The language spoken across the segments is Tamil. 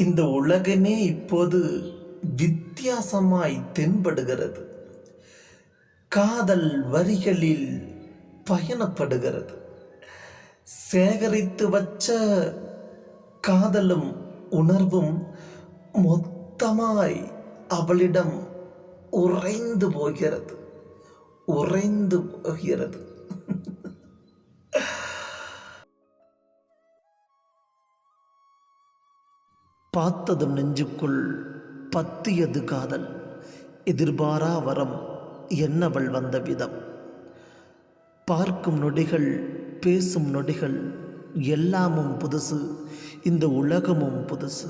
இந்த உலகமே இப்போது வித்தியாசமாய் தென்படுகிறது. காதல் வரிகளில் பயணப்படுகிறது. சேகரித்து வச்ச காதலும் உணர்வும் மொத்தமாய் அவளிடம் உறைந்து போகிறது. உறைந்து போகிறது. பார்த்ததும் நெஞ்சுக்குள் பத்தியது காதல். எதிர்பாரா வரம் என்னவள் வந்த விதம். பார்க்கும் நொடிகள் பேசும் நொடிகள் எல்லாமும் புதுசு இந்த உலகமும் புதுசு.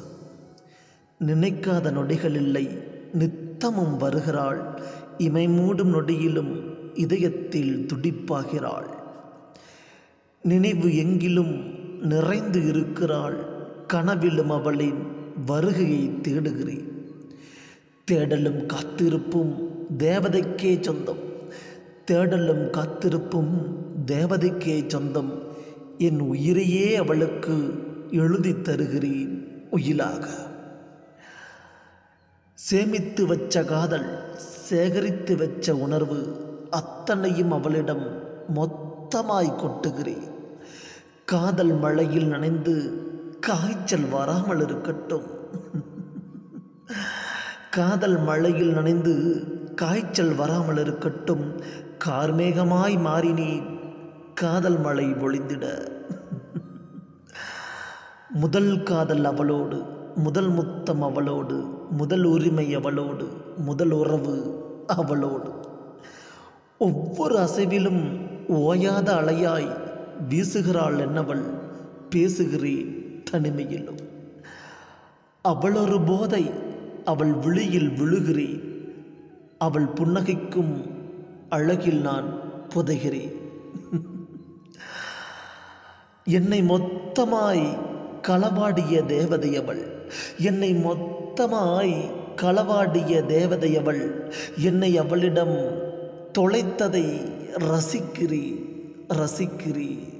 நினைக்காத நொடிகள் இல்லை நித்தமும் வருகிறாள். இமை மூடும் நொடியிலும் இதயத்தில் துடிப்பாகிறாள். நினைவு எங்கிலும் நிறைந்து இருக்கிறாள். கனவிலும் அவளின் வருகையை தேடுகிறேன். தேடலும் காத்திருப்பும் தேவதைக்கே சொந்தம். தேடலும் காத்திருப்பும் தேவதைக்கே சொந்தம். என் உயிரையே அவளுக்கு எழுதி தருகிறேன் உயிலாக. சேமித்து வச்ச காதல் சேகரித்து வச்ச உணர்வு அத்தனையும் அவளிடம் மொத்தமாய் கொட்டுகிறேன். காதல் மழையில் நனைந்து காய்ச்சல் வராமல் இருக்கட்டும். காதல் மழையில் நனைந்து காய்ச்சல் வராமல் இருக்கட்டும். கார்மேகமாய் மாறினே காதல் மழை பொழிந்திட முதல் காதல் அவளோடு முதல் முத்தம் அவளோடு முதல் உரிமை அவளோடு முதல் உறவு அவளோடு. ஒவ்வொரு அசைவிலும் ஓயாத அலையாய் வீசுகிறாள் என்னவள்? பேசுகிறேன். தனிமையிலும். அவள் ஒரு போதை அவள் விழியில் விழுகிறேன். அவள் புன்னகைக்கும் அழகில் நான் புதைகிறேன். என்னை மொத்தமாய் களவாடிய தேவதை அவள். என்னை மொத்தமாய் களவாடிய தேவதை அவள். என்னை அவளிடம் தொலைத்ததை ரசிக்கிறேன். ரசிக்கிறேன்.